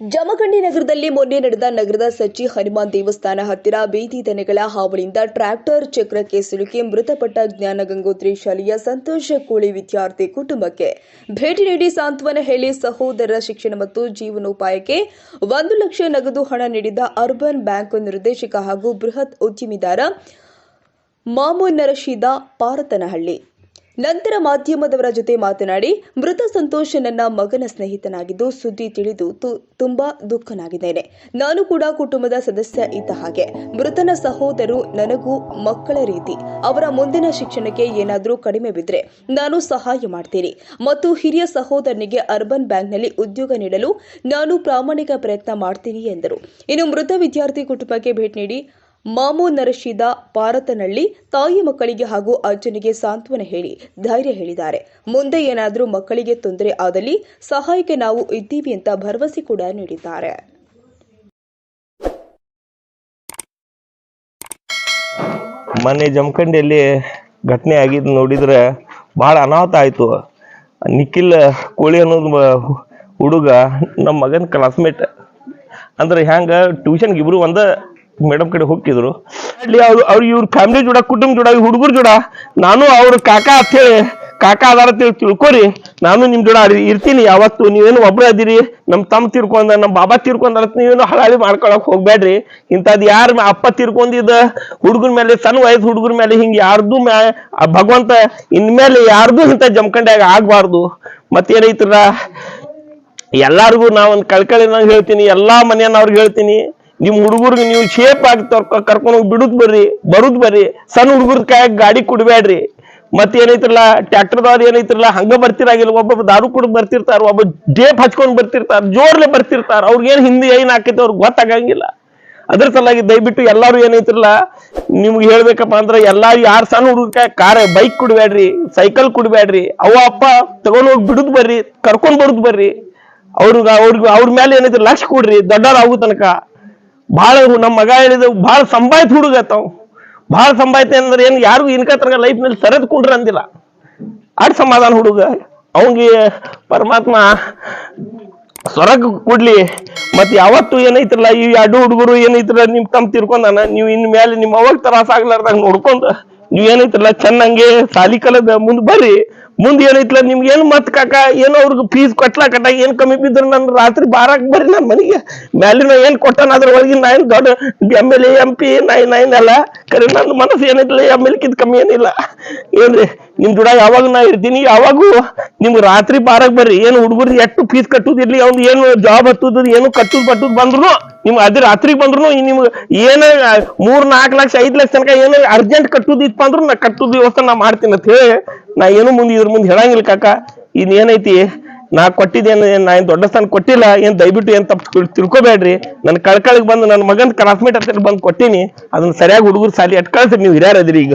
ಜಮಖಂಡಿ ನಗರದಲ್ಲಿ ಮೊನ್ನೆ ನಡೆದ ನಗರದ ಸಚ್ಚಿ ಹನುಮಾನ್ ದೇವಸ್ಥಾನ ಹತ್ತಿರ ಬೀದಿ ದನಗಳ ಹಾವಳಿಯಿಂದ ಟ್ರ್ಯಾಕ್ಟರ್ ಚಕ್ರಕ್ಕೆ ಸಿಲುಕಿ ಮೃತಪಟ್ಟ ಜ್ಞಾನ ಗಂಗೋತ್ರಿ ಶಾಲೆಯ ಸಂತೋಷ ಕೋಳಿ ವಿದ್ಯಾರ್ಥಿ ಕುಟುಂಬಕ್ಕೆ ಭೇಟಿ ನೀಡಿ ಸಾಂತ್ವನ ಹೇಳಿ ಸಹೋದರರ ಶಿಕ್ಷಣ ಮತ್ತು ಜೀವನೋಪಾಯಕ್ಕೆ ಒಂದು ಲಕ್ಷ ನಗದು ಹಣ ನೀಡಿದ ಅರ್ಬನ್ ಬ್ಯಾಂಕ್ ನಿರ್ದೇಶಕ ಹಾಗೂ ಬೃಹತ್ ಉದ್ಯಮಿದಾರ ಮಾಮೂನ್ ನರಶೀದ ಪಾರತನಹಳ್ಳಿ. ನಂತರ ಮಾಧ್ಯಮದವರ ಜೊತೆ ಮಾತನಾಡಿ, ಮೃತ ಸಂತೋಷ್ ನನ್ನ ಮಗನ ಸ್ನೇಹಿತನಾಗಿದ್ದು ಸುದ್ದಿ ತಿಳಿದು ತುಂಬಾ ದುಃಖನಾಗಿದ್ದೇನೆ ನಾನು ಕೂಡ ಕುಟುಂಬದ ಸದಸ್ಯ ಇದ್ದ ಹಾಗೆ. ಮೃತನ ಸಹೋದರು ನನಗೂ ಮಕ್ಕಳ ರೀತಿ. ಅವರ ಮುಂದಿನ ಶಿಕ್ಷಣಕ್ಕೆ ಏನಾದರೂ ಕಡಿಮೆ ಬಿದ್ದರೆ ನಾನು ಸಹಾಯ ಮಾಡ್ತೀನಿ. ಮತ್ತು ಹಿರಿಯ ಸಹೋದರನಿಗೆ ಅರ್ಬನ್ ಬ್ಯಾಂಕ್ನಲ್ಲಿ ಉದ್ಯೋಗ ನೀಡಲು ನಾನು ಪ್ರಾಮಾಣಿಕ ಪ್ರಯತ್ನ ಮಾಡ್ತೀನಿ ಎಂದರು. ಇನ್ನು ಮೃತ ವಿದ್ಯಾರ್ಥಿ ಕುಟುಂಬಕ್ಕೆ ಭೇಟಿ ನೀಡಿ ಮಾಮೂ ನರಶಿದ ಪಾರತನಳ್ಳಿ ತಾಯಿ ಮಕ್ಕಳಿಗೆ ಹಾಗೂ ಅಜ್ಜನಿಗೆ ಸಾಂತ್ವನ ಹೇಳಿ ಧೈರ್ಯ ಹೇಳಿದ್ದಾರೆ. ಮುಂದೆ ಏನಾದರೂ ಮಕ್ಕಳಿಗೆ ತೊಂದರೆ ಆದಲ್ಲಿ ಸಹಾಯಕ್ಕೆ ನಾವು ಇದ್ದೀವಿ ಅಂತ ಭರವಸೆ ಕೂಡ ನೀಡಿದ್ದಾರೆ. ಮೊನ್ನೆ ಜಮಖಂಡಿಯಲ್ಲಿ ಘಟನೆ ಆಗಿದ್ದು ನೋಡಿದ್ರೆ ಭಾಳ ಅನಾಹುತ ಆಯಿತು. ನಿಖಿಲ್ ಕೋಳಿ ಅನ್ನೋದು ಹುಡುಗ ನಮ್ಮ ಮಗನ ಕ್ಲಾಸ್ಮೇಟ್ ಅಂದ್ರೆ ಹ್ಯಾಂಗ ಟ್ಯೂಷನ್ಗೆ ಇಬ್ರು ಒಂದ ಮೇಡಮ್ ಕಡೆ ಹೋಗ್ತಿದ್ರು. ಅಲ್ಲಿ ಅವ್ರು, ಅವ್ರ ಇವ್ರ ಫ್ಯಾಮಿಲಿ ಜೋಡ, ಕುಟುಂಬ ಜೋಡ ಹುಡುಗರ ಜೋಡ, ನಾನು ಅವ್ರ ಕಾಕ ಅಂತೇಳಿ ಕಾಕ ಅದಾರ ತಿಳ್ಕೊರಿ. ನಾನು ನಿಮ್ ಜೋಡ ಇರ್ತೀನಿ ಯಾವತ್ತು ನೀವೇನು ಒಬ್ರೇ ಅದಿರಿ ನಮ್ಮ ತಮ್ಮ ತಿರ್ಕೊಂಡ ನಮ್ಮ ಬಾಬಾ ತಿರ್ಕೊಂಡ ನೀವೇನು ಹಳಾಳಿ ಮಾಡ್ಕೊಳಕ್ ಹೋಗ್ಬೇಡ್ರಿ. ಇಂಥದ್ ಯಾರ ಅಪ್ಪ ತಿರ್ಕೊಂಡಿದ್ದ ಹುಡುಗರ ಮೇಲೆ ಸಣ್ಣ ವಯಸ್ಸು ಹುಡುಗರ ಮೇಲೆ ಹಿಂಗ ಯಾರ್ದು ಮ್ಯಾ ಭಗವಂತ ಇನ್ಮೇಲೆ ಯಾರ್ದು ಇಂಥ ಜಮ್ಕಂಡ್ಯಾಗ ಆಗ್ಬಾರ್ದು. ಮತ್ತೇನೈತ್ರ ಎಲ್ಲಾರ್ಗು ನಾ ಒಂದು ಕಳ್ಕಳಿನಾಗ ಹೇಳ್ತೀನಿ, ಎಲ್ಲಾ ಮನೆಯವ್ರಿಗೆ ಹೇಳ್ತೀನಿ. ನಿಮ್ ಹುಡುಗರ್ಗೆ ನೀವು ಶೇಪ್ ಆಗಿ ತರ್ಕ, ಕರ್ಕೊಂಡು ಹೋಗಿ ಬಿಡುದ್ ಬರ್ರಿ, ಬರುದ್ ಬರ್ರಿ. ಸಣ್ಣ ಹುಡುಗರ ಕೈಯಾಗ ಗಾಡಿ ಕುಡ್ಬೇಡ್ರಿ ಮತ್ ಏನೈತ್ರಲ್ಲ ಟ್ರ್ಯಾಕ್ಟರ್ದವ್ರು ಏನೈತ್ರಲ್ಲ, ಹಂಗ ಬರ್ತಿರಾಗಿಲ್ಲ, ಒಬ್ಬೊಬ್ಬ ದಾರು ಕುಡ್ ಬರ್ತಿರ್ತಾರ, ಒಬ್ಬ ಜೇಪ್ ಹಚ್ಕೊಂಡ್ ಬರ್ತಿರ್ತಾರ, ಜೋರ್ಲೆ ಬರ್ತಿರ್ತಾರ. ಅವ್ರಿಗೇನ್ ಹಿಂದಿ ಏನ್ ಆಕೈತಿ ಅವ್ರಿಗೆ ಗೊತ್ತಾಗಂಗಿಲ್ಲ. ಅದ್ರ ಸಲುವಾಗಿ ದಯವಿಟ್ಟು ಎಲ್ಲಾರು ಏನೈತ್ರಲ್ಲ, ನಿಮ್ಗೆ ಹೇಳ್ಬೇಕಪ್ಪ ಅಂದ್ರೆ ಎಲ್ಲಾ ಯಾರ್ ಸಣ್ಣ ಹುಡುಗ ಕಾರ ಬೈಕ್ ಕುಡ್ಬೇಡ್ರಿ ಸೈಕಲ್ ಕುಡ್ಬೇಡ್ರಿ ಅವ ಅಪ್ಪ ತಗೊಂಡ್ ಹೋಗಿ ಬಿಡುದ್ ಬರ್ರಿ, ಕರ್ಕೊಂಡ್ ಬರುದ್ ಬರ್ರಿ. ಅವ್ರಿಗೆ ಅವ್ರಿಗೆ, ಅವ್ರ ಮೇಲೆ ಏನೈತಿ ಲಕ್ಷ ಕೊಡ್ರಿ, ದೊಡ್ಡವ್ರ ಆಗೋ ತನಕ. ಭಾಳ ನಮ್ಮ ಮಗ ಹೇಳಿದ ಭಾಳ ಸಂಭಾಯ್ತು ಹುಡುಗ ತಾವು ಭಾಳ ಸಂಬಾಯಿತ ಅಂದ್ರೆ ಏನು ಯಾರಿಗೂ ಇನ್ಕ ತನಕ ಲೈಫ್ನಲ್ಲಿ ಸರದ್ ಕೊಡ್ರಿ ಅಂದಿಲ್ಲ. ಆಡ್ ಸಮಾಧಾನ ಹುಡುಗ. ಅವಂಗೆ ಪರಮಾತ್ಮ ಸ್ವರ್ಗ ಕೊಡ್ಲಿ, ಮತ್ತೆ ಯಾವತ್ತು ಏನೈತ್ರಲ್ಲ, ಈ ಅಡ್ಡು ಹುಡುಗರು ಏನೈತ್ರಲ್ಲ, ನಿಮ್ ತಮ್ಮ ತಿರ್ಕೊಂಡಾನ, ನೀವು ಇನ್ ಮೇಲೆ ನಿಮ್ಮ ಅವಾಗ ತ್ರಾಸ ಆಗ್ಲಾರ್ದಾಗ ನೋಡ್ಕೊಂಡ್, ನೀವ್ ಏನೈತ್ರಲ್ಲ, ಚೆನ್ನಾಗೆ ಸಾಲಿ ಕಲದ ಮುಂದ್ ಬರ್ರಿ. ಮುಂದ್ ಏನೈತ್ಲ ನಿಮ್ಗೆ ಏನು ಮತ್ ಕಾಕ? ಏನೋ ಅವ್ರಿಗೆ ಫೀಸ್ ಕೊಟ್ಲಾ ಕಟ್ಟ ಏನ್ ಕಮ್ಮಿ ಬಿದ್ರ ನನ್ ರಾತ್ರಿ ಬಾರಾಕ್ ಬರ್ರಿ ನಮ್ಮ ಮನೆಗೆ. ಮ್ಯಾಲಿನ ಏನ್ ಕೊಟ್ಟಾನ ಅದ್ರ ಒಳಗಿನ ನಾ ಏನ್ ದೊಡ್ಡ M L A M P ನೈ ಅಲ್ಲ ಕರೆ ನನ್ನ ಮನಸ್ಸು ಏನೈತಿಲ್ಲ ಎಂ ಎಲ್ ಕಿದ್ ಕಮ್ಮಿ ಏನಿಲ್ಲ. ಏನ್ರಿ, ನಿಮ್ ದುಡ ಯಾವಾಗ ನಾ ಇರ್ತೀನಿ? ಯಾವಾಗೂ ನಿಮ್ಗೆ ರಾತ್ರಿ ಬಾರಾಕ್ ಬರ್ರಿ. ಏನು ಹುಡುಗರು ಎಷ್ಟು ಫೀಸ್ ಕಟ್ಟುದಿರ್ಲಿ ಅವ್ನು ಏನು ಜಾಬ್ ಹತ್ತುದ್, ಏನು ಕಟ್ಟುದ್ ಬಟ್ಟುದ್ ಬಂದ್ರು ನಿಮ್ಗೆ ಅದೇ ರಾತ್ರಿಗೆ ಬಂದ್ರು ನಿಮ್ಗೆ ಏನ ಮೂರ್ ನಾಲ್ಕು ಲಕ್ಷ, ಐದ್ ಲಕ್ಷ ತನಕ ಏನೋ ಅರ್ಜೆಂಟ್ ಕಟ್ಟುದ್ ಇತ್ತು ಅಂದ್ರು ನಾ ಕಟ್ಟುದ್ ವ್ಯವಸ್ಥೆ ನಾ ಮಾಡ್ತೀನಿ ಅಂತ ಹೇಳಿ ನಾ ಏನು ಮುಂದೆ ಇದ್ರ ಮುಂದೆ ಹೇಳಂಗಿಲ್ಲ ಕಾಕ. ಇನ್ ಏನೈತಿ ನಾ ಕೊಟ್ಟಿದ್ದೇನು ನಾ ಏನ್ ದೊಡ್ಡ ಸ್ಥಾನ ಕೊಟ್ಟಿಲ್ಲ. ಏನ್ ದಯವಿಟ್ಟು ಏನ್ ತಪ್ಪು ತಿಳ್ಕೊಬೇಡ್ರಿ. ನನ್ನ ಕಳ್ಕಳಿಗೆ ಬಂದು ನನ್ನ ಮಗನ್ ಕ್ಲಾಸ್ಮೇಟ್ ಹತ್ತಿರ ಬಂದು ಕೊಟ್ಟಿನಿ. ಅದನ್ನ ಸರಿಯಾಗಿ ಹುಡುಗರು ಸಾಲಿ ಅಟ್ ಕಳ್ಸ್ರಿ, ನೀವು ಹಿರಿಯರ್ ಅದಿರಿ ಈಗ?